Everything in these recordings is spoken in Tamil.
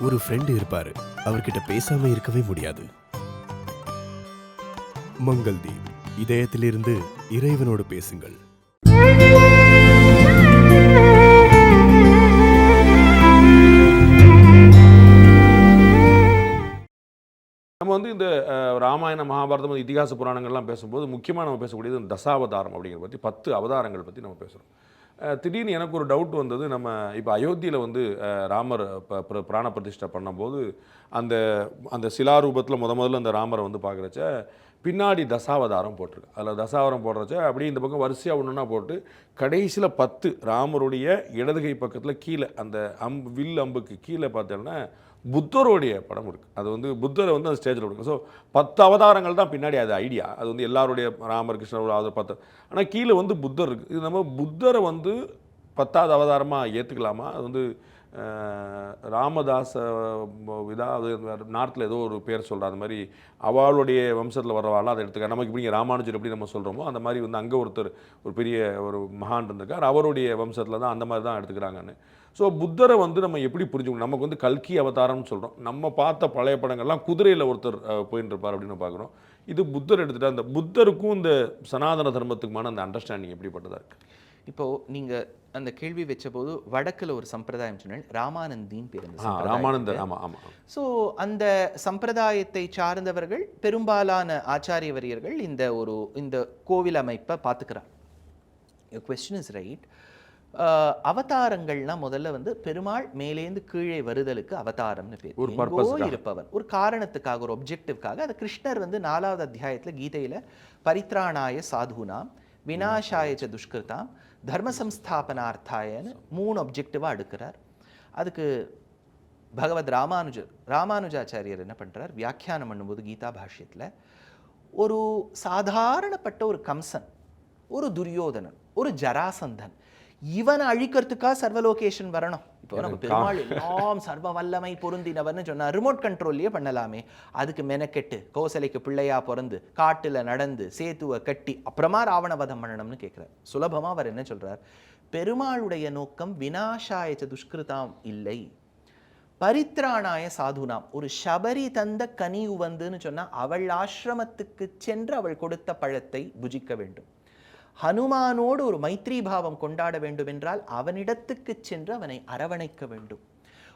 ஒரு ஃப்ரெண்டு இருப்பாரு. அவர்கிட்ட பேசாம இருக்கவே முடியாது. மங்கள்தீப் இதயத்திலிருந்து இறைவனோடு பேசுங்கள். நம்ம வந்து இந்த ராமாயண மகாபாரதம் இதிகாச புராணங்கள்லாம் பேசும்போது முக்கியமாக நம்ம பேசக்கூடியது தசாவதாரம் அப்படிங்கிறத பற்றி பத்து அவதாரங்கள் பற்றி நம்ம பேசுகிறோம் திடீர்னு எனக்கு ஒரு டவுட் வந்தது. நம்ம இப்போ அயோத்தியில் வந்து ராமர் ப- பிராண பிரதிஷ்டை பண்ணும்போது அந்த அந்த சிலாரூபத்தில் முத முதல்ல அந்த ராமரை வந்து பார்க்குறச்ச பின்னாடி தசாவதாரம் போட்டிருக்கு. அதில் தசாவதாரம் போடுறச்ச அப்படியே இந்த பக்கம் வரிசையாக ஒன்றுனா போட்டு கடைசியில் பத்து ராமருடைய இடதுகை பக்கத்தில் கீழே அந்த அம்பு வில் அம்புக்கு கீழே பார்த்தோன்னா புத்தருடைய படம் இருக்குது அது வந்து புத்தரை வந்து அந்த ஸ்டேஜில் கொடுக்கும். ஸோ பத்து அவதாரங்கள் தான் பின்னாடி அது ஐடியா அது வந்து எல்லாருடைய ராமர் கிருஷ்ணர் அது பத்து ஆனால் கீழே வந்து புத்தர் இருக்குது இது நம்ம புத்தரை வந்து பத்தாவது அவதாரமாக ஏற்றுக்கலாமா அது வந்து ராமதாச இதா அது நார்த்தில் ஏதோ ஒரு பேர் சொல்கிற அந்த மாதிரி அவளுடைய வம்சத்தில் வர்றவாள் அதை எடுத்துக்க நமக்கு இப்படிங்க ராமானுஜர் எப்படி நம்ம சொல்கிறோமோ அந்த மாதிரி வந்து அங்கே ஒருத்தர் ஒரு பெரிய ஒரு மகான் இருந்திருக்கார். அவருடைய வம்சத்தில் தான் அந்த மாதிரி தான் எடுத்துக்கிறாங்கன்னு. ஸோ புத்தரை வந்து நம்ம எப்படி புரிஞ்சுக்கணும்? நமக்கு வந்து கல்கி அவதாரம்னு சொல்கிறோம் நம்ம பார்த்த பழைய படங்கள்லாம் குதிரையில் ஒருத்தர் போயின்னு இருப்பார் அப்படின்னு பார்க்குறோம். இது புத்தர் எடுத்துகிட்டா அந்த புத்தருக்கும் இந்த சனாதன தர்மத்துக்குமான அந்த அண்டர்ஸ்டாண்டிங் எப்படிப்பட்டதாக இருக்குது இப்போது நீங்கள் அந்த கேள்வி வச்சபோது வடக்குல ஒரு சம்பிரதாயம் சொன்னேன் ராமானந்தின்னு பேர். ராமானந்தர் ஆமாம் ஆமாம் ஸோ அந்த சம்பிரதாயத்தை சார்ந்தவர்கள் பெரும்பாலான ஆச்சாரிய வரியர்கள் இந்த ஒரு இந்த கோவில் அமைப்பை பார்த்துக்கிறார் கொஸ்டின் இஸ் ரைட் அவதாரங்கள்னா முதல்ல வந்து பெருமாள் மேலேந்து கீழே வருதலுக்கு அவதாரம்னு பேர். ஒரு எங்கோ. இருப்பவர். ஒரு காரணத்துக்காக ஒரு ஒப்ஜெக்டிவ்காக அது கிருஷ்ணர் வந்து நாலாவது அத்தியாயத்துல கீதையில பரித்ராணாய சாதுனாம் விநாசாய ச துஷ்கிருதாம் தர்ம சம்ஸ்தாபனார்த்தாயன்னு மூணு அப்ஜெக்டிவாக எடுக்கிறார் அதுக்கு பகவத் ராமானுஜர் ராமானுஜாச்சாரியர் என்ன பண்ணுறார் வியாக்கியானம் பண்ணும்போது கீதா பாஷ்யத்தில் ஒரு சாதாரணப்பட்ட ஒரு கம்சன் ஒரு துரியோதனன் ஒரு ஜராசந்தன் இவனை அழிக்கிறதுக்காக சர்வலோகேஷன் வரணும்? இப்போ நம்ம பெருமாள் எல்லாம் சர்வ வல்லமை பொருந்தினவர்னு சொன்னா ரிமோட் கண்ட்ரோல்லையே பண்ணலாமே. அதுக்கு மெனக்கெட்டு கோசலைக்கு பிள்ளையா பிறந்து காட்டுல நடந்து சேத்துவை கட்டி அப்புறமா ராவண வதம் பண்ணணும்னு கேட்கிறார் சுலபமா அவர் என்ன சொல்றார்? பெருமாளுடைய நோக்கம் வினாசாய துஷ்கிருதாம் இல்லை. பரித்ராணாய சாதுனாம். ஒரு சபரி தந்த கனி உவந்துன்னு சொன்னா அவள் ஆசிரமத்துக்கு சென்று அவள் கொடுத்த பழத்தை புஜிக்க வேண்டும். ஹனுமானோடு ஒரு மைத்ரி பாவம் கொண்டாட வேண்டும் என்றால் அவனிடத்துக்கு சென்று அவனை அரவணைக்க வேண்டும்.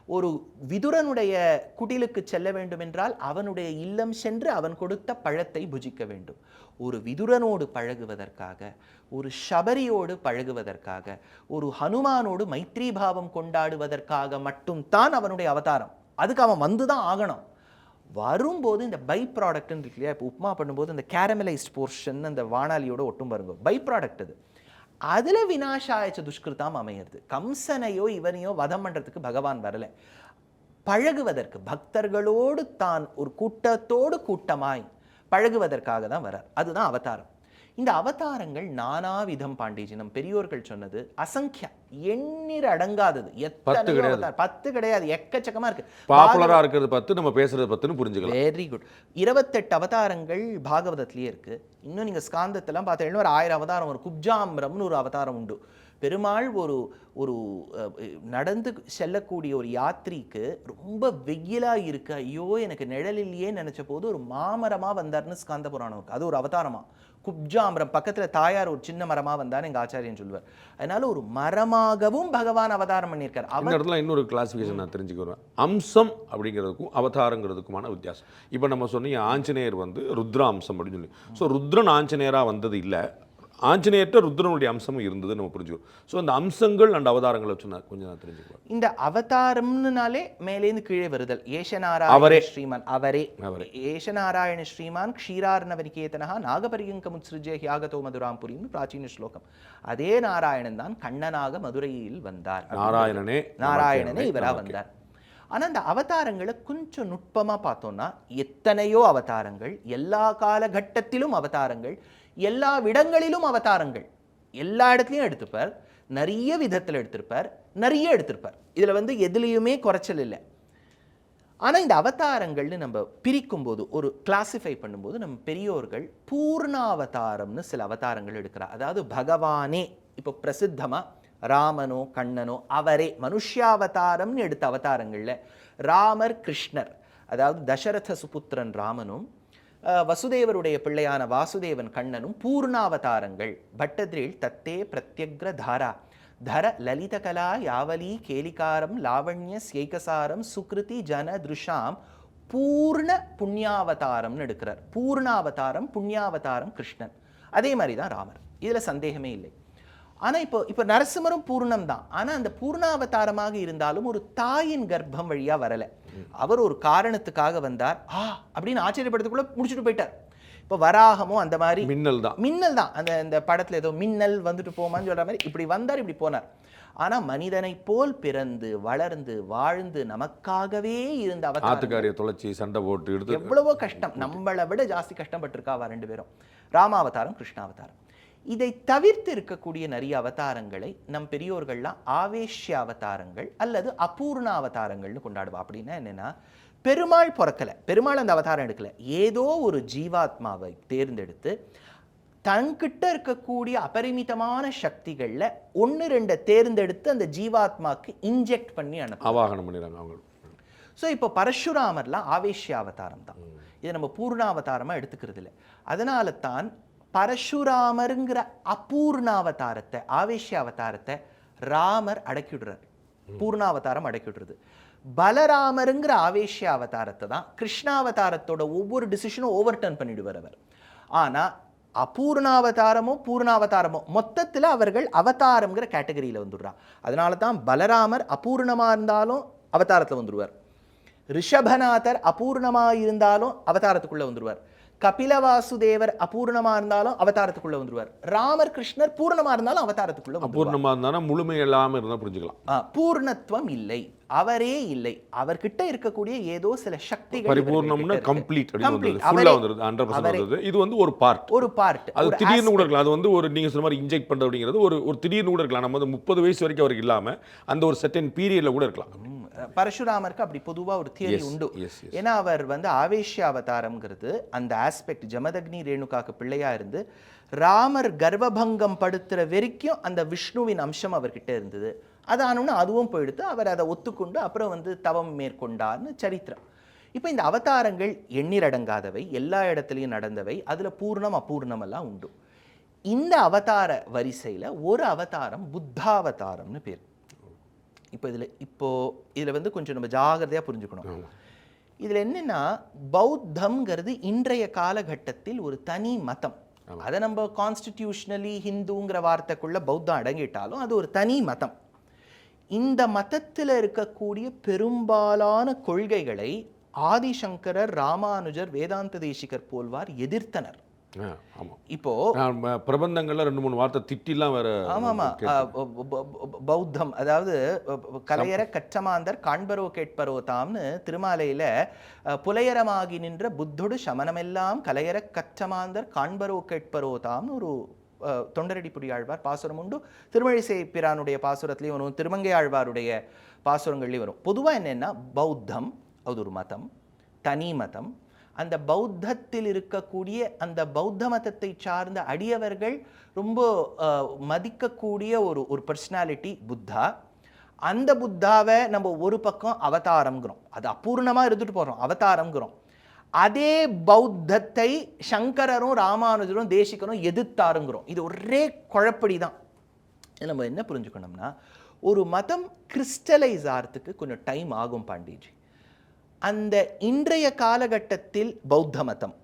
ஒரு விதுரனுடைய குடிலுக்கு செல்ல வேண்டும் என்றால் அவனுடைய இல்லம் சென்று அவன் கொடுத்த பழத்தை புஜிக்க வேண்டும். ஒரு விதுரனோடு பழகுவதற்காக ஒரு சபரியோடு பழகுவதற்காக ஒரு ஹனுமானோடு மைத்ரி பாவம் கொண்டாடுவதற்காக மட்டும்தான் அவனுடைய அவதாரம். அதுக்கு அவன் வந்து தான் ஆகணும். வரும்போது இந்த பை ப்ராடக்ட்னு இருக்கு இல்லையா? இப்போ உப்புமா பண்ணும்போது இந்த கேரமலைஸ்ட் போர்ஷன் அந்த வானாலியோட ஒட்டும் பாருங்க. பை ப்ராடக்ட் அது. அதில் வினாசாயச்ச துஷ்கிருத்தாம் அமையிறது. கம்சனையோ இவனையோ வதம் பண்ணுறதுக்கு பகவான் வரலை. பழகுவதற்கு பக்தர்களோடு தான் ஒரு கூட்டத்தோடு கூட்டமாய் பழகுவதற்காக தான் வரார். அதுதான் அவதாரம். இந்த அவதாரங்கள் நானாவிதம் பாண்டிஜி நம் பெரியோர்கள் சொன்னது அசங்கியா எண்ணிற அடங்காதது. எத்தனை கிடையாது. பத்து கிடையாது. எக்கச்சக்கமா இருக்கு. பாப்புலராக இருக்கிறது பத்து நம்ம பேசுறது பத்துன்னு புரிஞ்சுக்கலாம். வெரி குட் இருபத்தெட்டு அவதாரங்கள் பாகவதத்திலேயே இருக்கு. இன்னும் நீங்க ஸ்காந்தத்தெல்லாம் பார்த்தீங்கன்னா ஒரு ஆயிரம் அவதாரம் ஒரு குப்ஜாம்பிரம்னு ஒரு அவதாரம் உண்டு. பெருமாள் ஒரு ஒரு நடந்து செல்லக்கூடிய ஒரு யாத்ரிக்கு ரொம்ப வெயிலா இருக்கு. ஐயோ எனக்கு நிழல் இல்லையே நினைச்ச போது ஒரு மாமரமா வந்தார்னு ஸ்காந்த புராணம் இருக்கு. அது ஒரு குப்ஜா குப்ஜாம்பரம் பக்கத்தில் தாயார் ஒரு சின்ன மரமாக வந்தார் எங்கள் ஆச்சாரியன் சொல்லுவார். அதனால ஒரு மரமாகவும் பகவான் அவதாரம் பண்ணியிருக்கார். இந்த அவர் இடத்துல இன்னொரு கிளாசிஃபிகேஷன் நான் தெரிஞ்சுக்கிறேன். அம்சம் அப்படிங்கிறதுக்கும் அவதாரங்கிறதுக்குமான வித்தியாசம். இப்போ நம்ம சொன்னீங்க ஆஞ்சநேயர் வந்து ருத்ராம்சம் அப்படின்னு சொல்லி. ஸோ ருத்ரன் ஆஞ்சநேயராக வந்தது இல்லை. ஆஞ்சநேயர்கிட்ட ருத்ரனுடைய அம்சமும் இருந்தது நம்ம புரிஞ்சுக்கிறோம் ஸோ அந்த அம்சங்கள் அண்ட் அவதாரங்களை நான் கொஞ்சம் நான் தெரிஞ்சுக்குவேன். இந்த அவதாரம்னாலே மேலேந்து கீழே வருதல். ஏஷநாராயண அவரே. ஸ்ரீமான். அவரே. அவரே. ஏஷநாராயண ஸ்ரீமான் க்ஷீரார்ணவரிகேதனா நாகபரியங்க முத்ஸ்ருஜ்ய ஹியாகதோ மதுராம் புரியும் பிராச்சீன ஸ்லோகம். அதே நாராயணன் தான் கண்ணனாக மதுரையில் வந்தார். நாராயணனே நாராயணனே இவரா நமக்கே. வந்தார். ஆனா அந்த அவதாரங்களை கொஞ்சம் நுட்பமா பார்த்தோம்னா எத்தனையோ அவதாரங்கள் எல்லா காலகட்டத்திலும் அவதாரங்கள் எல்லா விடங்களிலும் அவதாரங்கள். எல்லா இடத்துலையும் எடுத்துப்பார். நிறைய விதத்தில் எடுத்திருப்பார். நிறைய எடுத்திருப்பார். இதில் வந்து எதுலேயுமே குறைச்சல் இல்லை. ஆனால் இந்த அவதாரங்கள்னு நம்ம பிரிக்கும் போது ஒரு கிளாசிஃபை பண்ணும்போது நம்ம பெரியோர்கள் பூர்ணாவதாரம்னு சில அவதாரங்கள் எடுக்கிறார். அதாவது பகவானே இப்போ பிரசித்தமாக ராமனோ கண்ணனோ அவரே மனுஷ்யாவதாரம்னு எடுத்த அவதாரங்களில் ராமர் கிருஷ்ணர் அதாவது தசரத சுபுத்திரன் ராமனும் வசுதேவருடைய பிள்ளையான வாசுதேவன் கண்ணனும் பூர்ணாவதாரங்கள். பட்டத்ரில் தத்தே பிரத்யக்ர தாரா தர லலிதகலா யாவலி கேலிகாரம் லாவண்ய சேகசாரம் சுக்ருதி ஜன திருஷாம் பூர்ண புண்ணியாவதாரம்னு எடுக்கிறார். பூர்ணாவதாரம் புண்ணியாவதாரம் கிருஷ்ணன். அதே மாதிரி தான் ராமர். இதில் சந்தேகமே இல்லை. ஆனால் இப்போ இப்போ நரசிம்மரும் பூர்ணம் தான் ஆனால் அந்த பூர்ணாவதாரமாக இருந்தாலும் ஒரு தாயின் கர்ப்பம் வழியாக வரலை. அவர் ஒரு காரணத்துக்காக வந்தார். ஆ அப்படின்னு ஆச்சரியப்படுறதுக்குள்ள முடிச்சுட்டு போயிட்டார். இப்போ வராகமும் அந்த மாதிரி மின்னல் தான். மின்னல் தான். அந்த இந்த படத்துல ஏதோ மின்னல் வந்துட்டு போமான்னு சொல்ற மாதிரி இப்படி வந்தார் இப்படி போனார். ஆனா மனிதனைப் போல் பிறந்து வளர்ந்து வாழ்ந்து நமக்காகவே இருந்த அவதாரம். ஆத்துக்காரிய தொலைச்சி சண்டை போட்டு எடுத்து எவ்வளவோ கஷ்டம். நம்மளை விட ஜாஸ்தி கஷ்டப்பட்டிருக்காவா ரெண்டு பேரும். ராமாவதாரம் கிருஷ்ணாவதாரம். இதை தவிர்த்து இருக்கக்கூடிய நிறைய அவதாரங்களை நம் பெரியோர்கள்லாம் ஆவேஷ்ய அவதாரங்கள் அல்லது அபூர்ண அவதாரங்கள்னு கொண்டாடுவா. அப்படின்னா என்னன்னா பெருமாள் பிறக்கல. பெருமாள் அந்த அவதாரம் எடுக்கல. ஏதோ ஒரு ஜீவாத்மாவை தேர்ந்தெடுத்து தன்கிட்ட இருக்கக்கூடிய அபரிமிதமான சக்திகள்ல ஒன்று ரெண்டை தேர்ந்தெடுத்து அந்த ஜீவாத்மாக்கு இன்ஜெக்ட் பண்ணி அனுப்பு ஆவாகனம் பண்ணிடுறாங்க அவங்க ஸோ இப்போ பரசுராமர்லாம் ஆவேஷ்ய அவதாரம் தான். இதை நம்ம பூர்ணாவதாரமாக எடுத்துக்கிறது இல்லை அதனால தான் பரசுராமருங்கிற அபூர்ணாவதாரத்தை ஆவேஷ்ய அவதாரத்தை ராமர் அடக்கிவிடுறார். பூர்ணாவதாரம் அடக்கிவிடுறது. பலராமருங்கிற ஆவேஷ்ய அவதாரத்தை தான் கிருஷ்ணாவதாரத்தோட ஒவ்வொரு டிசிஷனும் ஓவர் டர்ன் பண்ணிடுவார் அவர். ஆனா அபூர்ணாவதாரமோ பூர்ணாவதாரமோ மொத்தத்துல அவர்கள் அவதாரம்ங்கிற கேட்டகரியில வந்துடுறா அதனால தான் பலராமர் அபூர்ணமா இருந்தாலும் அவதாரத்துல வந்துடுவார். ரிஷபநாதர் அபூர்ணமா இருந்தாலும் அவதாரத்துக்குள்ள வந்துருவார் கபில வாசுதேவர் அபூர்ணமா இருந்தாலும் அவதாரத்துக்குள்ள வந்துருவார். ராமர் கிருஷ்ணர் பூர்ணமா இருந்தாலும் அவதாரத்துக்குள்ள அபூர்ணமா இருந்தாலும் முழுமை இல்லாம இருந்தா புரிஞ்சுக்கலாம். பூர்ணத்துவம் இல்லை. அவரே இல்லை. அவர்கிட்ட இருக்கக்கூடிய ஏதோ சில சக்திகள் பரிபூர்ணம்னா. கம்ப்ளீட் அப்படின்னு வந்துருது இது வந்து ஒரு பார்ட் ஒரு பார்ட் அது திடீர்னு கூட இருக்கலாம். அது வந்து ஒரு நீங்க சொன்ன மாதிரி இன்ஜெக்ட் பண்றது அப்படிங்கிறது ஒரு ஒரு திடீர்னு கூட இருக்கலாம். நம்ம வந்து முப்பது வயசு வரைக்கும் அவருக்கு இல்லாம அந்த ஒரு செட்டன் பீரியட்ல கூட இருக்கலாம். பரசுராமருக்கு அப்படி பொதுவா ஒரு தியரி உண்டு. ஏன்னா அவர் வந்து ஆவேஷ்ய அவதாரம்ங்கிறது அந்த ஆஸ்பெக்ட் ஜமதக்னி ரேணுகாக்கு பிள்ளையா இருந்து ராமர் கர்ப்பபங்கம் படுத்துற வரைக்கும் அந்த விஷ்ணுவின் அம்சம் அவர்கிட்ட இருந்தது. அதானோன்னு அதுவும் போயிடுத்து அவர் அதை ஒத்துக்கொண்டு அப்புறம் வந்து தவம் மேற்கொண்டார்னு சரித்திரம். இப்போ இந்த அவதாரங்கள் எண்ணிரடங்காதவை எல்லா இடத்துலையும் நடந்தவை அதுல பூர்ணம் அபூர்ணம் எல்லாம் உண்டு. இந்த அவதார வரிசையில ஒரு அவதாரம் புத்தாவதாரம்னு பேர். இப்போ இதில் இப்போ இதில் வந்து கொஞ்சம் நம்ம ஜாகிரதையாக புரிஞ்சுக்கணும். இதில் என்னன்னா பௌத்தம்ங்கிறது இன்றைய காலகட்டத்தில் ஒரு தனி மதம். அதை நம்ம கான்ஸ்டிடியூஷனலி ஹிந்துங்கிற வார்த்தைக்குள்ள பௌத்தம் அடங்கிட்டாலும் அது ஒரு தனி மதம். இந்த மதத்தில் இருக்கக்கூடிய பெரும்பாலான கொள்கைகளை ஆதிசங்கரர் ராமானுஜர் வேதாந்த தேசிகர் போல்வார் எதிர்த்தனர். இப்போ பிரபந்தங்கள்ல ரெண்டு மூணு வார்த்தை திட்டிலாம் வேற ப- ப- பௌத்தம். அதாவது கலையற கற்றமாந்தர் காண்பரோ கேட்பரோ தாம்னு திருமாலையில புலையரமாகி நின்ற புத்தொடு சமனமெல்லாம் கலையற கற்றமாந்தர் காண்பரோ கேட்பரோ தாம்னு ஒரு அஹ், தொண்டரடிப்புடி ஆழ்வார் பாசுரம் உண்டு. திருமழிசை பிரானுடைய பாசுரத்துலேயும் வரும் திருமங்கை ஆழ்வாருடைய பாசுரங்கள்லையும் வரும். பொதுவா என்னன்னா பௌத்தம் அது ஒரு மதம். தனி மதம். அந்த பௌத்தத்தில் இருக்கக்கூடிய அந்த பௌத்த மதத்தை சார்ந்த அடியவர்கள் ரொம்ப மதிக்கக்கூடிய ஒரு ஒரு பர்சனாலிட்டி புத்தா. அந்த புத்தாவை நம்ம ஒரு பக்கம் அவதாரம்ங்கிறோம். அது அபூர்ணமாக இருந்துட்டு போகிறோம் அவதாரம்ங்கிறோம். அதே பௌத்தத்தை சங்கரரும் ராமானுஜரும் தேசிகரும் எதிர்த்தாருங்கிறோம். இது ஒரே குழப்படி தான் இது நம்ம என்ன புரிஞ்சுக்கணும்னா ஒரு மதம் கிறிஸ்டலைஸ் ஆகிறதுக்கு கொஞ்சம் டைம் ஆகும் பாண்டிஜி அந்த இன்றைய காலகட்டத்தில் பௌத்த மதம்.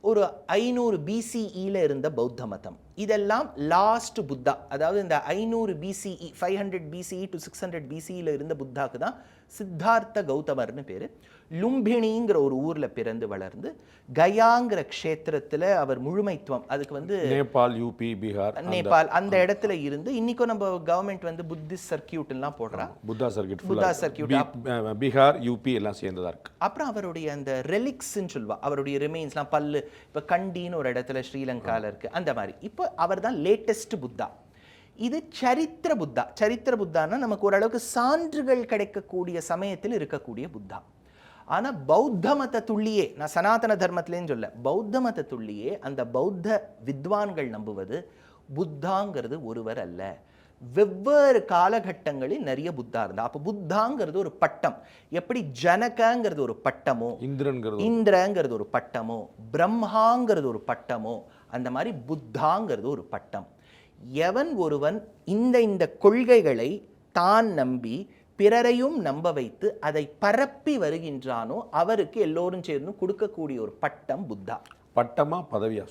ஒரு ஐநூறு பிசிஇயில் இருந்த பௌத்த மதம். இதெல்லாம் லாஸ்ட் புத்தா. அதாவது இந்த ஐநூறு BCE five hundred BCE to six hundred பிசிஇயில் இருந்த புத்தாக்கு தான் சித்தார்த்த கௌதமர்னு பேர். லும்பிணிங்கிற ஒரு ஊர்ல பிறந்து வளர்ந்து கயாங்கிற க்ஷேத்திரத்துல அவர் முழுமைத்துவம் அதுக்கு வந்து நேபாள் யூபி பீகார் நேபாள் அந்த இடத்துல இருந்து இன்னைக்கும் நம்ம கவர்மெண்ட் வந்து புத்திஸ்ட் சர்க்கியூட் எல்லாம் போடுறா Buddha circuit Buddha circuit. Bihar UP எல்லாம் சேர்ந்ததா இருக்கு. அப்புறம் அவருடைய அந்த ரெலிக்ஸ்ன்னு சொல்லுவா அவருடைய ரிமைன்ஸ்லாம் பல்லு இப்போ கண்டின்னு ஒரு இடத்துல ஸ்ரீலங்கால இருக்கு அந்த மாதிரி. இப்போ அவர் தான் லேட்டஸ்ட் புத்தா. இது சரித்திர புத்தா. சரித்திர புத்தான்னா நமக்கு ஓரளவுக்கு சான்றுகள் கிடைக்கக்கூடிய சமயத்தில் இருக்கக்கூடிய புத்தா. ஆனா பௌத்த மதத்துள்ளியே நான் சனாதன தர்மத்திலேன்னு சொல்ல பௌத்த மதத்துள்ளியே அந்த பௌத்த வித்வான்கள் நம்புவது புத்தாங்கிறது ஒருவர் அல்ல. வெவ்வேறு காலகட்டங்களில் நிறைய புத்தா இருந்தா அப்போ புத்தாங்கிறது ஒரு பட்டம். எப்படி ஜனகங்கிறது ஒரு பட்டமோ இந்திரன்கிறது இந்திரங்கிறது ஒரு பட்டமோ பிரம்மாங்கிறது ஒரு பட்டமோ அந்த மாதிரி புத்தாங்கிறது ஒரு பட்டம். எவன் ஒருவன் இந்த இந்த கொள்கைகளை தான் நம்பி பிறரையும் நம்ப வைத்து அதை பரப்பி வருகின்றானோ அவருக்கு எல்லோரும் சேர்ந்து கொடுக்கக்கூடிய ஒரு பட்டம் புத்தா. பட்டமா பதவியா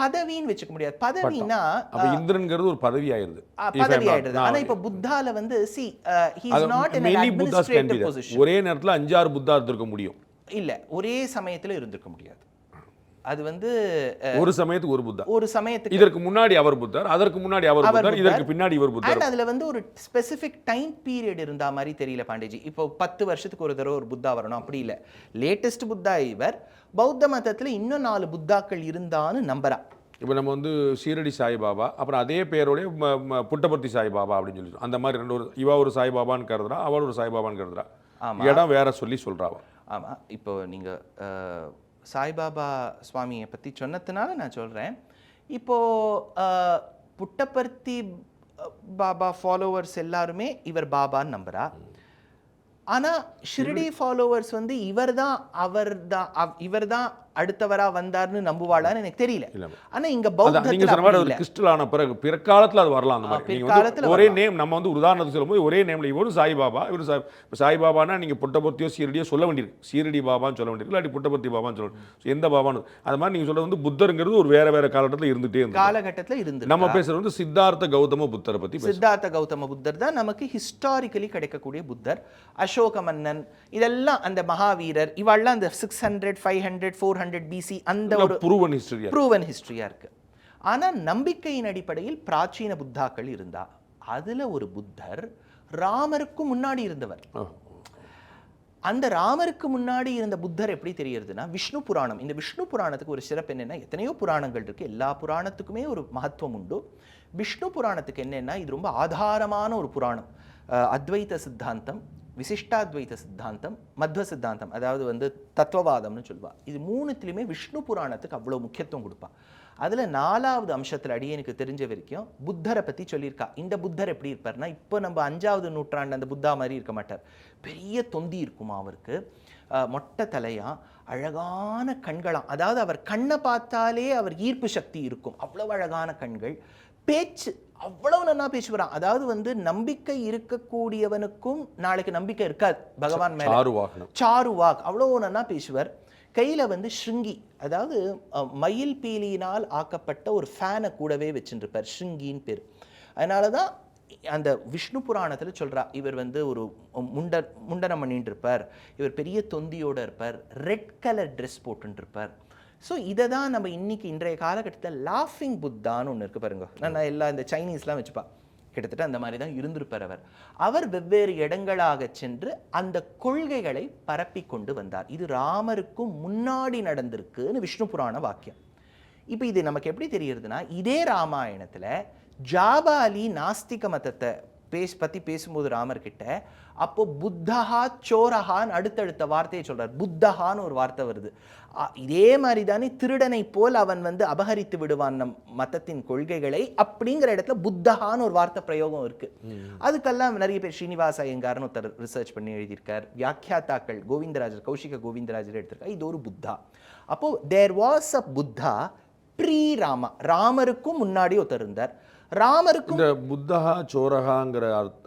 பதவின்னு வச்சுக்க முடியாது. பதவினா அப்ப இந்திரன்கிறது ஒரு பதவி ஆயிருது பதவி ஆயிடுது ஆனா இப்ப புத்தால வந்து சி ஹி அது is not in administrative. Position ஒரே நேரத்துல அஞ்சாறு புத்தா இருந்திருக்க முடியும். இல்ல ஒரே சமயத்துல இருந்திருக்க முடியாது. அது வந்து ஒரு சமயத்துக்கு ஒரு புத்தா ஒரு சமயத்துக்கு இதற்கு முன்னாடி அவர் புத்தர் அதற்கு முன்னாடி அவர் புத்தர் புத்தர். இதற்கு பின்னாடி இவர் புத்தர். அதுல வந்து ஒரு ஸ்பெசிஃபிக் டைம் பீரியட் இருந்தா மாதிரி தெரியல பாண்டேஜி இப்போ பத்து வருஷத்துக்கு ஒரு தடவை ஒரு புத்தா வரணும். அப்படி இல்ல. லேட்டஸ்ட் புத்தா இவர். பௌத்த மதத்துல இன்னும் நாலு புத்தாக்கள் இருந்தான்னு நம்புறா. இப்போ நம்ம வந்து ஷீரடி சாய்பாபா அப்புறம் அதே பேரோடய புட்டபர்த்தி சாய்பாபா அப்படின்னு சொல்லி அந்த மாதிரி ரெண்டு ஒரு இவா ஒரு சாய்பாபான்னு கருதுறா அவள் ஒரு சாய்பாபான்னு கருதுறா. இடம் வேற சொல்லி சொல்றாவா ஆமா. இப்போ நீங்க அஹ், சாய்பாபா சுவாமியை பத்தி சொன்னதுனால நான் சொல்றேன். இப்போ அஹ், புட்டபர்த்தி பாபா ஃபாலோவர்ஸ் எல்லாருமே இவர் பாபான்னு நம்புறா. ஆனா ஷிரடி ஃபாலோவர்ஸ் வந்து இவர்தான் அவர்தான் அவ்- இவர்தான் அடுத்தவரா வந்தார்னு நம்புவாளான்னு எனக்கு தெரியல இல்ல. ஆனா இங்க அதான் நீங்க பௌத்தத்துல சொன்ன மாதிரி. கிறிஸ்டல் ஆன பிறகு பிற்காலத்துல அது வரலாம் அந்த மாதிரி ஆ, நீங்க பிற்காலத்துல வந்து ஒரே. நேம் நம்ம வந்து உதாரணத்துக்கு சொல்லும்போது ஒரே நேம்ல இவரும் சாய்பாபா இவரு சாய் சாய்பாபானா நீங்க புட்டபர்த்தியோ சீரடியோ சொல்ல வேண்டியிருக்கு சீரடி பாபான்னு சொல்ல வேண்டியிருக்கு இல்லாட்டி புட்டபர்த்தி பாபான்னு சொல்ல வேண்டியிருக்கு. எந்த பாபான்னு அது மாதிரி நீங்க சொல்றது வந்து புத்தருங்கிறது ஒரு வேற வேற காலகட்டத்துல இருந்துட்டே இருந்தது காலகட்டத்துல இருந்து நம்ம பேசுறது வந்து சித்தார்த்த கௌதம புத்தரை பத்தி பேசுறோம் சித்தார்த்த கௌதம புத்தர் தான் நமக்கு ஹிஸ்டாரிக்கலி கிடைக்கக்கூடிய புத்தர் அசோக மன்னன் இதெல்லாம் அந்த மகாவீரர் இவாள்லாம் அந்த six hundred five hundred four hundred B அந்த ஒரு புருவன் ஹிஸ்டரியா ப்ரூவன் ஹிஸ்டரியா இருக்கு. ஆனா நம்பிக்கையின் அடிப்படையில் பிராச்சீன புத்தாக்கள் இருந்தா அதுல ஒரு புத்தர் ராமருக்கு முன்னாடி இருந்தவர். அந்த ராமருக்கு முன்னாடி இருந்த புத்தர் எப்படி தெரியறதுன்னா விஷ்ணு புராணம். இந்த விஷ்ணு புராணத்துக்கு ஒரு சிறப்பு என்னன்னா எத்தனையோ புராணங்கள் இருக்கு. எல்லா புராணத்துக்குமே ஒரு மகத்துவம் உண்டு. விஷ்ணு புராணத்துக்கு என்னன்னா இது ரொம்ப ஆதாரமான ஒரு புராணம். அத்வைத சித்தாந்தம் விசிஷ்டாத்வைத சித்தாந்தம் மத்வ சித்தாந்தம் அதாவது வந்து தத்துவவாதம்னு சொல்லுவாள் இது மூணுத்துலையுமே விஷ்ணு புராணத்துக்கு அவ்வளோ முக்கியத்துவம் கொடுப்பா. அதில் நாலாவது அம்சத்தில் அடியனுக்கு தெரிஞ்ச வரைக்கும் புத்தரை பற்றி சொல்லியிருக்கா. இந்த புத்தர் எப்படி இருப்பார்னா இப்போ நம்ம அஞ்சாவது நூற்றாண்டு அந்த புத்தா மாதிரி இருக்க மாட்டார். பெரிய தொந்தி இருக்குமா அவருக்கு. மொட்டை தலையாக அழகான கண்களாம். அதாவது அவர் கண்ணை பார்த்தாலே அவர் ஈர்ப்பு சக்தி இருக்கும். அவ்வளவு அழகான கண்கள். பேச்சு அவ்வளவு நல்லா பேசுவாராம் அதாவது வந்து நம்பிக்கை இருக்கக்கூடியவனுக்கும் நாளைக்கு நம்பிக்கை இருக்காது. பகவான் மேல. சாருவாக். அவ்வளோ நன்னா பேசுவார் கையில் வந்து ஸ்ருங்கி அதாவது மயில் பீலியினால் ஆக்கப்பட்ட ஒரு ஃபேனை கூடவே வச்சுருப்பார் ஸ்ருங்கின்னு பேர். அதனால தான் அந்த விஷ்ணு புராணத்தில் சொல்றா இவர் வந்து ஒரு முண்ட முண்டனம் பண்ணிட்டு இருப்பார். இவர் பெரிய தொந்தியோட இருப்பார். ரெட் கலர் ட்ரெஸ் போட்டுட்டு இருப்பார். ஸோ இதை தான் நம்ம இன்னைக்கு இன்றைய காலகட்டத்தில் லாஃபிங் புத்தான்னு ஒன்று இருக்கு பாருங்க. நான் எல்லா இந்த சைனீஸ்லாம் வச்சுப்பா. கிட்டத்தட்ட அந்த மாதிரி தான் இருந்திருப்பார் அவர். அவர் வெவ்வேறு இடங்களாக சென்று அந்த கொள்கைகளை பரப்பி கொண்டு வந்தார். இது ராமருக்கும் முன்னாடி நடந்திருக்குன்னு விஷ்ணு புராண வாக்கியம். இப்போ இது நமக்கு எப்படி தெரியுதுன்னா இதே ராமாயணத்தில் ஜாபாலி நாஸ்திக மதத்தை பேஸ் பற்றி பேசும்போது ராமர்கிட்ட அப்போது அப்போ புத்தஹா சோரஹான்னு அடுத்தடுத்த வார்த்தையை சொல்கிறார் புத்தஹான்னு ஒரு வார்த்தை வருது. இதே மாதிரி தானே திருடனை போல் அவன் வந்து அபகரித்து விடுவான் நம் மதத்தின் கொள்கைகளை அப்படிங்கிற இடத்துல புத்தஹான்னு ஒரு வார்த்தை பிரயோகம் இருக்கு. அதுக்கெல்லாம் நிறைய பேர் ஸ்ரீனிவாச ஐயங்கார்னு ஒருத்தர் ரிசர்ச் பண்ணி எழுதியிருக்கார். வியாக்கியாத்தாக்கள் கோவிந்தராஜர் கௌஷிக கோவிந்தராஜர் எடுத்திருக்கார். இது ஒரு புத்தா. அப்போ there was a Buddha pre Rama ராமருக்கும் முன்னாடி ஒருத்தர் இருந்தார். ராமருக்கும் இந்த புத்தகா சோரகாங்கிற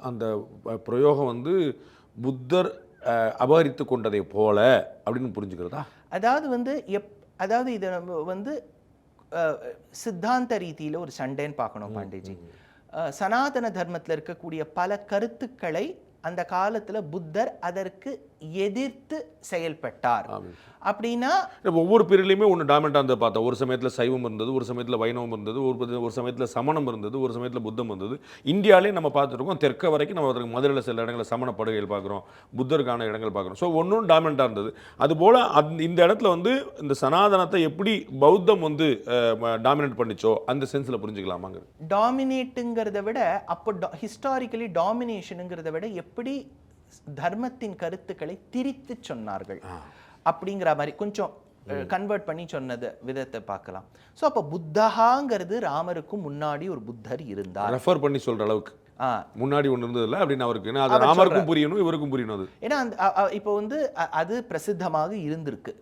அந்த பிரயோகம் வந்து புத்தர் அபகரித்து கொண்டதை போல அப்படின்னு புரிஞ்சுக்கிறதா? அதாவது வந்து எப் அதாவது இதை நம்ம வந்து சித்தாந்த ரீதியில ஒரு சண்டைன்னு பார்க்கணும் பாண்டேஜி சனாதன தர்மத்துல இருக்கக்கூடிய பல கருத்துக்களை அந்த காலத்துல புத்தர் அதற்கு எதிர்த்து செயல்பட்டார். அப்படின்னா ஒவ்வொரு பீரியட்லையுமே ஒன்று டாமினண்டாக இருந்தது பார்த்தோம் ஒரு சமயத்தில் சைவம் இருந்தது ஒரு சமயத்தில் வைணவம் இருந்தது ஒரு ஒரு சமயத்தில் சமணம் இருந்தது ஒரு சமயத்தில் புத்தம் இருந்தது. இந்தியாவிலே நம்ம பார்த்துருக்கோம் தெற்க வரைக்கும் நம்ம மதுரையில் சில இடங்களில் சமண படுகைகள் பார்க்குறோம் புத்தருக்கான இடங்கள் பார்க்குறோம். ஸோ ஒன்றும் டாமினண்டாக இருந்தது. அதுபோல் அந்த இந்த இடத்துல வந்து இந்த சனாதனத்தை எப்படி பௌத்தம் வந்து டாமினேட் பண்ணிச்சோ அந்த சென்ஸில் புரிஞ்சுக்கலாமாங்க டாமினேட்டுங்கிறத விட அப்போ ஹிஸ்டாரிக்கலி டாமினேஷனுங்கிறத விட எப்படி தர்மத்தின் கருத்துக்களை திரித்து சொன்னார்கள். அப்படிங்கிற மாதிரி கொஞ்சம் கன்வெர்ட் பண்ணி சொன்னது விதத்தை பார்க்கலாம். ஸோ அப்போ புத்தகாங்கிறது ராமருக்கும் முன்னாடி ஒரு புத்தர் இருந்தார். ரெஃபர் பண்ணி சொல்ற அளவுக்கு. முன்னாடி ஒன்று இருந்ததில்ல அப்படின்னு அவருக்கு ஏன்னா அது ராமருக்கும் புரியணும் இவருக்கும் புரியணும் அது. ஏன்னா அந்த இப்போ வந்து அது பிரசித்தமாக இருந்திருக்கு.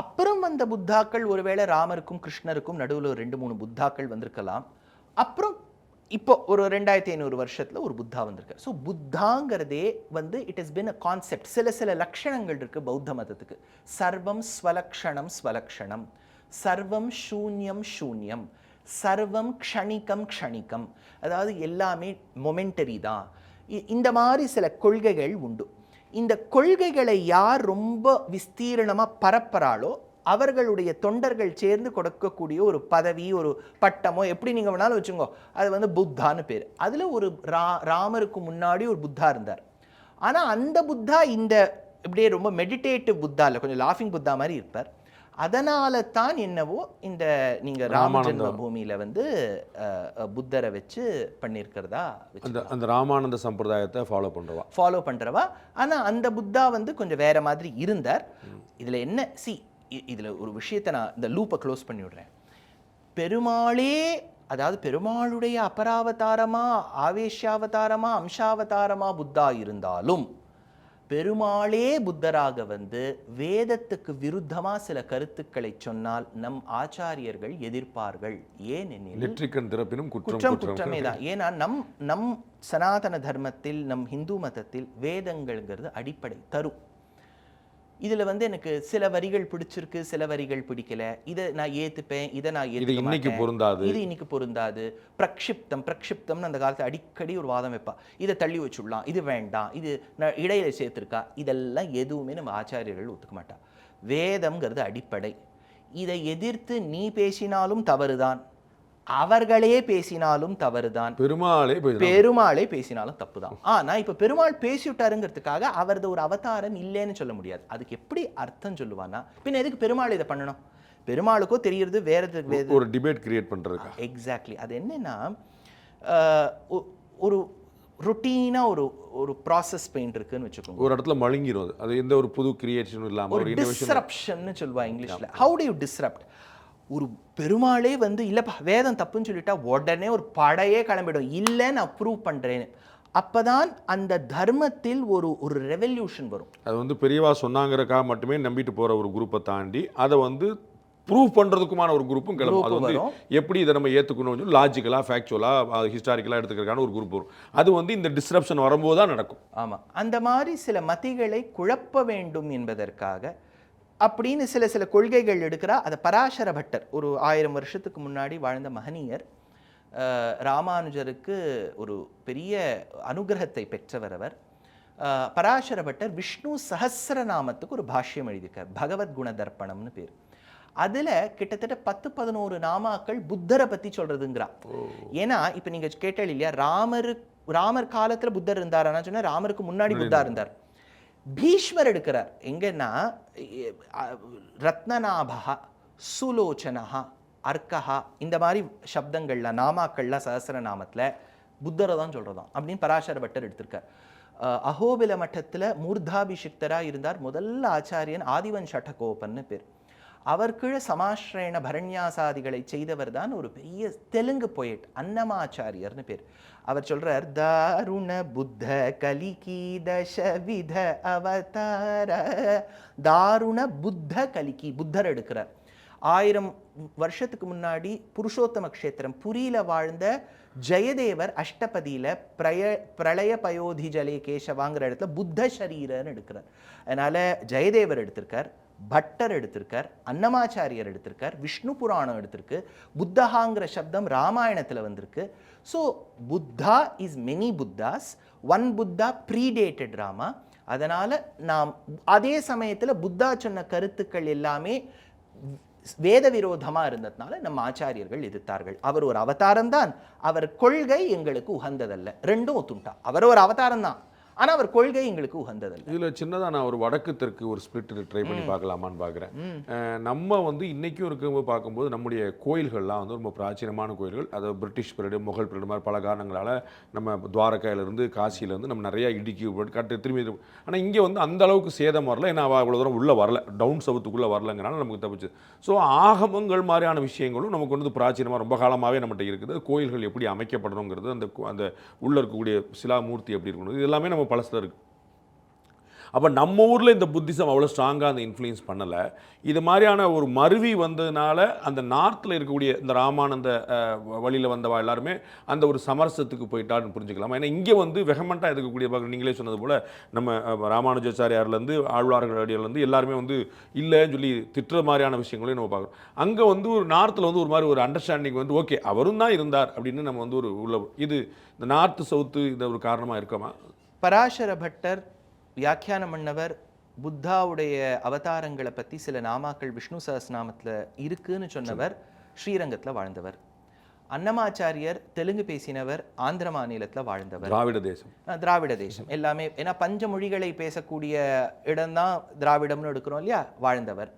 அப்புறம் வந்த புத்தாக்கள் ஒருவேளை ராமருக்கும் கிருஷ்ணருக்கும் நடுவில் ஒரு ரெண்டு மூணு புத்தாக்கள் வந்திருக்கலாம். அப்புறம் இப்போ ஒரு ரெண்டாயிரத்தி ஐநூறு வருஷத்தில் ஒரு புத்தா வந்திருக்கு ஸோ புத்தாங்கிறதே வந்து it is been a concept சில சில லக்ஷணங்கள் இருக்குது பௌத்த மதத்துக்கு. சர்வம் ஸ்வலக்ஷணம் ஸ்வலக்ஷணம். சர்வம் சூன்யம் சூன்யம். சர்வம் க்ஷணிகம் க்ஷணிகம். அதாவது எல்லாமே மொமெண்டரி தான். இந்த மாதிரி சில கொள்கைகள் உண்டு. இந்த கொள்கைகளை யார் ரொம்ப விஸ்தீரணமாக பரப்புறாளோ அவர்களுடைய தொண்டர்கள் சேர்ந்து கொடுக்கக்கூடிய ஒரு பதவி ஒரு பட்டமோ எப்படி நீங்க வேணாலும் வச்சுங்கோ அது வந்து புத்தான்னு பேர். அதுல ஒரு ரா ராமருக்கு முன்னாடி ஒரு புத்தா இருந்தார். ஆனா அந்த புத்தா இந்த இப்படியே ரொம்ப மெடிடேட்டிவ் புத்தா இல்லை கொஞ்சம் லாஃபிங் புத்தா மாதிரி இருப்பார். அதனால தான் என்னவோ இந்த நீங்க ராம. ஜென்ம பூமியில வந்து புத்தரை வச்சு பண்ணியிருக்கிறதா அந்த அந்த ராமானந்த சம்பிரதாயத்தை ஃபாலோ பண்றவா? ஃபாலோ பண்றவா. ஆனா அந்த புத்தா வந்து கொஞ்சம் வேற மாதிரி இருந்தார். இதுல என்ன சி இதுல ஒரு விஷயத்தை நான் இந்த லூப்பை க்ளோஸ் பண்ணி விடுறேன். பெருமாளே அதாவது பெருமாளுடைய அபராவதாரமா ஆவேஷாவதாரமா அம்சாவதாரமா புத்தா இருந்தாலும் பெருமாளே புத்தராக வந்து வேதத்துக்கு விருத்தமா சில கருத்துக்களை சொன்னால் நம் ஆச்சாரியர்கள் எதிர்ப்பார்கள். திறப்பினும் குற்றம் குற்றம் குற்றமே. தான் ஏன்னா நம் நம் சனாதன தர்மத்தில் நம் ஹிந்து மதத்தில் வேதங்கள்ங்கிறது அடிப்படை தரும். இதுல வந்து எனக்கு சில வரிகள் பிடிச்சிருக்கு சில வரிகள் பிடிக்கல. இதை நான் ஏத்துப்பேன் இதை நான் இது ஏத்துக்க இன்னைக்கு. பொருந்தாது. இது இன்னைக்கு பொருந்தாது. பிரக்ஷிப்தம் பிரக்ஷிப்தம்னு அந்த காலத்துல அடிக்கடி ஒரு வாதம் வைப்பா. இதை தள்ளி வச்சுடலாம் இது வேண்டாம் இது நான் இடையில சேர்த்திருக்கா. இதெல்லாம் எதுவுமே நம்ம ஆச்சாரியர்கள் ஒத்துக்க மாட்டா. வேதம்ங்கிறது அடிப்படை. இதை எதிர்த்து நீ பேசினாலும் தவறுதான். அவர்களே பேசினாலும் தவறுதான். பெருமாளே பெருமாளே பேசினாலும் தப்புதான். ஆனா இப்ப பெருமாள் பேசிவிட்டாருங்கிறதுக்காக அவரது ஒரு அவதாரம் இல்லைன்னு சொல்ல முடியாது. அதுக்கு எப்படி அர்த்தம் சொல்லுவானா பின்ன எதுக்கு பெருமாள் இதை பண்ணணும்? பெருமாளுக்கோ தெரியறது வேற ஒரு டிபேட் கிரியேட் பண்றதுக்கா? எக்ஸாக்ட்லி அது என்னன்னா ஒரு ருட்டீனாக ஒரு ஒரு ப்ராசஸ் பெயிண்ட் இருக்குன்னு வச்சுக்கோங்க. ஒரு இடத்துல மழுங்கிரும் அது. எந்த ஒரு புது கிரியேஷனும் இல்லாம ஒரு டிஸ்ரப்ஷன்னு சொல்லுவா இங்கிலீஷ்ல. ஹவு டு யூ டிஸ்ரப்ட் ஒரு பெருமாளே வந்து இல்லப்பா வேதம் தப்புன்னு சொல்லிட்டா உடனே ஒரு படையே கிளம்பிடும். இல்லை நான் ப்ரூவ் பண்றேன்னு. அப்பதான் அந்த தர்மத்தில் ஒரு ஒரு ரெவல்யூஷன் வரும். அது வந்து பெரியவா சொன்னாங்கறக்காக மட்டுமே நம்பிட்டு போற ஒரு குரூப்பை தாண்டி அதை வந்து ப்ரூவ் பண்றதுக்குமான ஒரு குரூப்பும் கிளம்பும். அது வந்து. எப்படி இதை நம்ம ஏற்றுக்கணும் லாஜிக்கலா ஃபேக்சுவலா ஹிஸ்டாரிக்கலா எடுத்துக்கிறதுக்கான ஒரு குரூப் வரும். அது வந்து இந்த டிஸ்ரப்ஷன் வரும்போது தான் நடக்கும். ஆமா. அந்த மாதிரி சில மதிகளை குழப்ப வேண்டும் என்பதற்காக அப்படின்னு சில சில கொள்கைகள் எடுக்கிறா. அதை பராசர பட்டர் ஒரு ஆயிரம் வருஷத்துக்கு முன்னாடி வாழ்ந்த மகனியர் ராமானுஜருக்கு ஒரு பெரிய அனுகிரகத்தை பெற்றவர் அவர். பராசர பட்டர் விஷ்ணு சஹஸ்ரநாமத்துக்கு ஒரு பாஷ்யம் எழுதியிருக்கார் பகவத் குண தர்ப்பணம்னு பேர். அதுல கிட்டத்தட்ட பத்து பதினோரு நாமாக்கள் புத்தரை பத்தி சொல்றதுங்கிறா. ஏன்னா இப்ப நீங்க கேட்டல் இல்லையா ராமரு ராமர் காலத்துல புத்தர் இருந்தாரா நான் சொன்னேன் ராமருக்கு முன்னாடி புத்தா இருந்தார். பீஷ்மர் எடுக்கிறார். எங்கன்னா எ- அ- ரத்னநாபா சுலோச்சனஹா அர்க்கஹா இந்த மாதிரி சப்தங்களில் நாமாக்கள்லாம் நாமத்தில் புத்தரை தான் சொல்கிறதாம் அப்படின்னு பராசர பட்டர் எடுத்திருக்கார். அகோபில அஹோபில மூர்தாபிஷிக்தராக மூர்தாபிஷிக்தரா இருந்தார் முதல்ல ஆச்சாரியன் ஆதிவன் சட்டகோபன்னு பேர். அவர் கீழே சமாஸ்ரயண பரண்யாசாதிகளை செய்தவர் தான் ஒரு பெரிய தெலுங்கு பொயட் அன்னமாச்சாரியர்னு பேர். அவர் சொல்றார் தாருண புத்த கலிகி தசவித அவதார தாருண புத்த கலிகி புத்தர் எடுக்கிறார். ஆயிரம் வருஷத்துக்கு முன்னாடி புருஷோத்தம க்ஷேத்திரம் புரியில வாழ்ந்த ஜெயதேவர் அஷ்டபதியில பிரய பிரளய பயோதி ஜலே கேசவாங்கிற இடத்துல புத்த சரீரன்னு எடுக்கிறார். அதனால ஜெயதேவர் எடுத்திருக்கார். பட்டர் எடுத்திருக்கார் அன்னமாச்சாரியர் எடுத்திருக்கார் விஷ்ணு புராணம் எடுத்திருக்கு புத்தகாங்கிற சப்தம் ராமாயணத்தில் வந்திருக்கு. So Buddha is many Buddhas one Buddha predated Rama அதனால் நாம் அதே சமயத்தில் புத்தா சொன்ன கருத்துக்கள் எல்லாமே வேத விரோதமாக இருந்ததுனால நம்ம ஆச்சாரியர்கள் எதிர்த்தார்கள். அவர் ஒரு அவதாரம் தான் அவர் கொள்கை எங்களுக்கு உகந்ததல்ல. ரெண்டும் ஒத்துண்டா அவர் ஒரு அவதாரம் தான் ஆனா அவர் கொள்கை எங்களுக்கு உகந்ததல்ல. இதுல சின்னதா நான் ஒரு வடக்கு தெற்கு ஒரு ஸ்பிளிட் ட்ரை பண்ணி பார்க்கலாமான்னு பார்க்குறேன். நம்ம வந்து இன்னைக்கும் இருக்கும்போது பார்க்கும்போது நம்முடைய கோயில்கள்லாம் வந்து ரொம்ப பிராச்சீனமான கோயில்கள். அதாவது பிரிட்டிஷ் பீரியடு முகல் பீரியட் மாதிரி பல காரணங்களால நம்ம துவாரகையிலேருந்து காசியிலேருந்து நம்ம நிறைய இடுக்கி கட்டு திரும்பி இது- ஆனா இங்க வந்து அந்த அளவுக்கு சேதம் வரல. ஏன்னா அவ அவ்வளோ தூரம் உள்ள வரல. டவுன் சவுத்துக்குள்ள வரலங்கிறனால நமக்கு தப்பிச்சு. ஸோ ஆகமங்கள் மாதிரியான விஷயங்களும் நமக்கு வந்து பிராச்சீனமாக ரொம்ப காலமாகவே நம்மகிட்ட இருக்குது. கோயில்கள் எப்படி அமைக்கப்படணுங்கிறது அந்த அந்த உள்ள இருக்கக்கூடிய சிலாமூர்த்தி எப்படி இருக்கணும் இது எல்லாமே நம்ம பழசில் இருக்குது அப்போ நம்ம ஊரில் இந்த புத்திசம் அவ்வளோ ஸ்ட்ராங்காக அந்த இன்ஃப்ளூயன்ஸ் பண்ணலை. இது மாதிரியான ஒரு மருவி வந்ததுனால அந்த நார்த்தில் இருக்கக்கூடிய இந்த ராமானந்த வழியில் வந்தவா எல்லாருமே அந்த ஒரு சமரசத்துக்கு போயிட்டான்னு புரிஞ்சுக்கலாம். ஏன்னா இங்கே வந்து வெகமெண்ட்டாக இருக்கக்கூடிய நீங்களே சொன்னது போல் நம்ம ராமானுஜாச்சாரியார்லேருந்து ஆழ்வார்கள் எல்லாருமே வந்து இல்லைன்னு சொல்லி திட்டுற மாதிரியான விஷயங்களையும் நம்ம பார்க்குறோம். அங்கே வந்து ஒரு நார்த்தில் வந்து ஒரு மாதிரி ஒரு அண்டர்ஸ்டாண்டிங் வந்து ஓகே அவரும் தான் இருந்தார் அப்படின்னு நம்ம வந்து ஒரு உள்ள இது இந்த நார்த்து சவுத்து இந்த ஒரு காரணமாக இருக்கமா? பராசர பட்டர் வியாக்கியானம் பண்ணவர் புத்தாவுடைய அவதாரங்களை பத்தி சில நாமாக்கள் விஷ்ணு சஹஸ்ரநாமத்துல இருக்குன்னு சொன்னவர் ஸ்ரீரங்கத்துல வாழ்ந்தவர். அன்னமாச்சாரியர் தெலுங்கு பேசினவர் ஆந்திர மாநிலத்துல வாழ்ந்தவர். திராவிட தேசம். திராவிட தேசம். எல்லாமே ஏன்னா பஞ்ச மொழிகளை பேசக்கூடிய இடம்தான் திராவிடம்னு எடுக்கிறோம் இல்லையா? வாழ்ந்தவர்.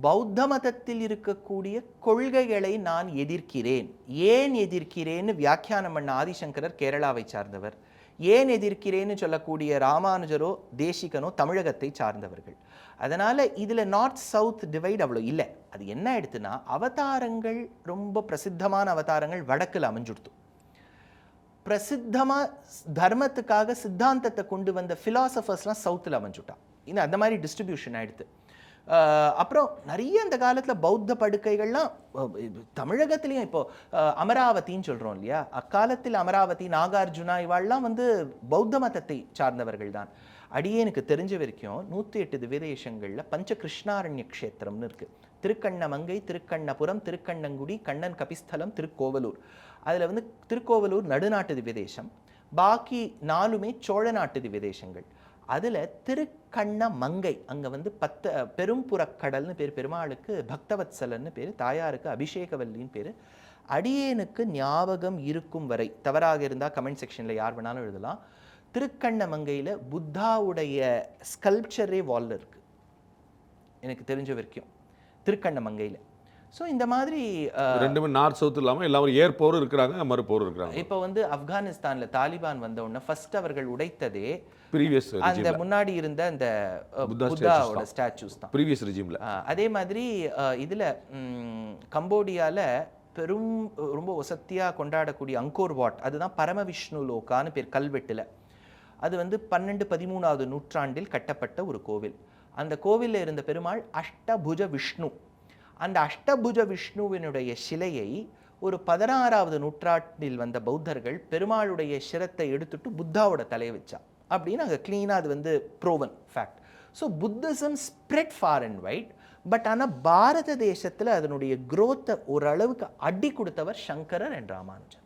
பௌத்த மதத்தில் இருக்கக்கூடிய கொள்கைகளை நான் எதிர்க்கிறேன். ஏன் எதிர்க்கிறேன்னு வியாக்கியானம் பண்ண ஆதிசங்கரர் கேரளாவை சார்ந்தவர். ஏன் எதிர்க்கிறேன்னு சொல்லக்கூடிய ராமானுஜரோ தேசிகனோ தமிழகத்தை சார்ந்தவர்கள். அதனால இதில் நார்த் சவுத் டிவைட் அவ்வளோ இல்லை. அது என்ன ஆயிடுத்துன்னா அவதாரங்கள் ரொம்ப பிரசித்தமான அவதாரங்கள் வடக்குல அமைஞ்சுடுத்து. பிரசித்தமா தர்மத்துக்காக சித்தாந்தத்தை கொண்டு வந்த ஃபிலாசபர்ஸ்லாம் சவுத்தில் அமைஞ்சுட்டான். இந்த அந்த மாதிரி டிஸ்ட்ரிபியூஷன் ஆயிடுது அப்புறம் நிறைய அந்த காலத்தில் பௌத்த படுக்கைகள்லாம் அஹ் இப்போது தமிழகத்திலையும் அமராவதின்னு சொல்கிறோம் இல்லையா? அக்காலத்தில் அமராவதி நாகார்ஜுனா இவாள்லாம் வந்து பௌத்த மதத்தை சார்ந்தவர்கள் தான். அடியே எனக்கு தெரிஞ்ச வரைக்கும் நூற்றி எட்டு திவ்யதேசங்கள்ல பஞ்ச கிருஷ்ணாரண்ய க்ஷேத்திரம்னு இருக்குது திருக்கண்ணமங்கை திருக்கண்ணபுரம் திருக்கண்ணங்குடி கண்ணன் கபிஸ்தலம் திருக்கோவலூர். அதில் வந்து திருக்கோவலூர் நடுநாட்டு திவ்யதேசம். பாக்கி நாலுமே சோழ நாட்டு திவ்யதேசங்கள். அதுல திருக்கண்ணமங்கை அங்கே வந்து பத்த பெரும்புறக்கடல்னு பேர் பெருமாளுக்கு பக்தவத்சலன்னு பேர் தாயாருக்கு அபிஷேகவல்லின்னு பேர். அடியேனுக்கு ஞாபகம் இருக்கும் வரை தவறாக இருந்தால் கமெண்ட் செக்ஷனில் யார் வேணாலும் எழுதலாம். திருக்கண்ணமங்கையில் புத்தாவுடைய ஸ்கல்ப்சரே வாலில் இருக்குது எனக்கு தெரிஞ்ச வரைக்கும். திருக்கண்ணமங்கையில். ஸோ இந்த மாதிரி ரெண்டுமே நார்த் சவுத் இல்லாமல் எல்லாரும் ஏர் போரும் இருக்கிறாங்க மறுபோரும் இருக்கிறாங்க. இப்போ வந்து ஆப்கானிஸ்தான்ல தாலிபான் வந்த உடனே ஃபர்ஸ்ட் அவர்கள் உடைத்ததே ப்ரீவியஸ் அந்த முன்னாடி இருந்த அந்த புத்தாவோட ஸ்டாச்சூஸ் தான். ப்ரீவியஸ் ரெஜிமில் அதே மாதிரி இதுல ம், கம்போடியால பெரும் ரொம்ப வசத்தியா கொண்டாடக்கூடிய அங்கோர் வாட் அதுதான் பரமவிஷ்ணு லோகான்னு பேர் கல்வெட்டுல. அது வந்து பன்னெண்டு பதிமூணாவது நூற்றாண்டில் கட்டப்பட்ட ஒரு கோவில். அந்த கோவில்ல இருந்த பெருமாள் அஷ்டபுஜ விஷ்ணு. அந்த அஷ்டபுஜ விஷ்ணுவினுடைய சிலையை ஒரு பதினாறாவது நூற்றாண்டில் வந்த பௌத்தர்கள் பெருமாளுடைய சிரத்தை எடுத்துட்டு புத்தாவோட தலையை வச்சா. அப்படின்னு அங்கே க்ளீனாக அது வந்து proven fact so Buddhism spread far and wide but ஆனால் பாரத தேசத்தில் அதனுடைய குரோத்தை ஓரளவுக்கு அடி கொடுத்தவர் சங்கரர் அண்ட் ராமானுஜர்.